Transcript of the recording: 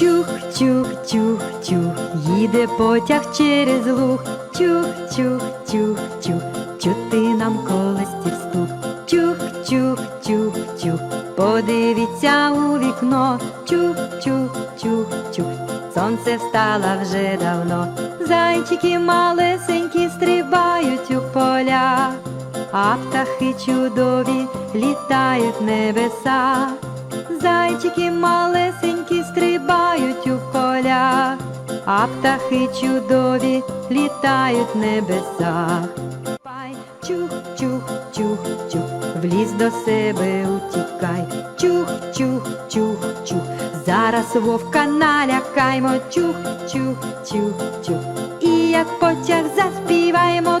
Чух, чух, чух, чух, їде потяг через луг. Чух, чух, чух, чух, чути нам колестів стук. Чух, чух, чух, чух, подивіться у вікно. Чух, чух, чух, чух, сонце встало вже давно. Зайчики малесенькі стрибають у поля, а птахи чудові літають в небеса. Зайчики малесенькі стрибають а птахи чудові літають в небесах. Пай, чух, чух, чух, чух, в ліс до себе утікай. Чух, чух, чух, чух, зараз вовка налякаймо. Чух, чух, чух, чух. І як потяг заспіваємо